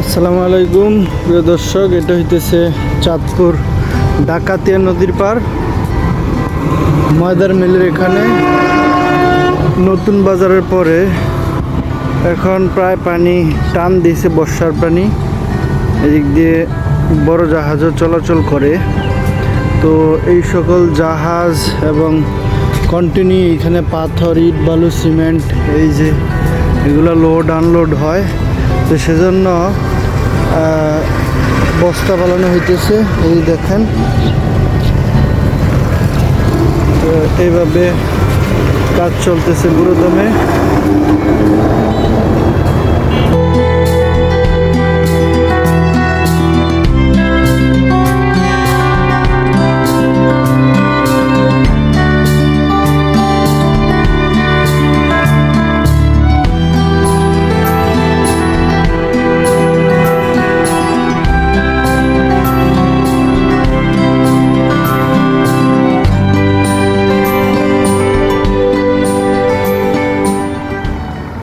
আসসালামু আলাইকুম, প্রিয় দর্শক, এটা হইতেছে চাঁদপুর ডাকাতিয়া নদীর পার ময়দার মিলের এখানে নতুন বাজারের পরে এখন প্রায় পানি টান দিয়েছে বর্ষার পানি। এদিক দিয়ে বড় জাহাজও চলাচল করে। তো এই সকল জাহাজ এবং কন্টিনিউ এখানে পাথর, ইট, বালু, সিমেন্ট, এই যে এগুলো লোড আনলোড হয়। তো সেজন্য বস্তা বানানো হইতেছে, এই দেখেন। এইভাবে কাজ চলতেছে গুরুদমে।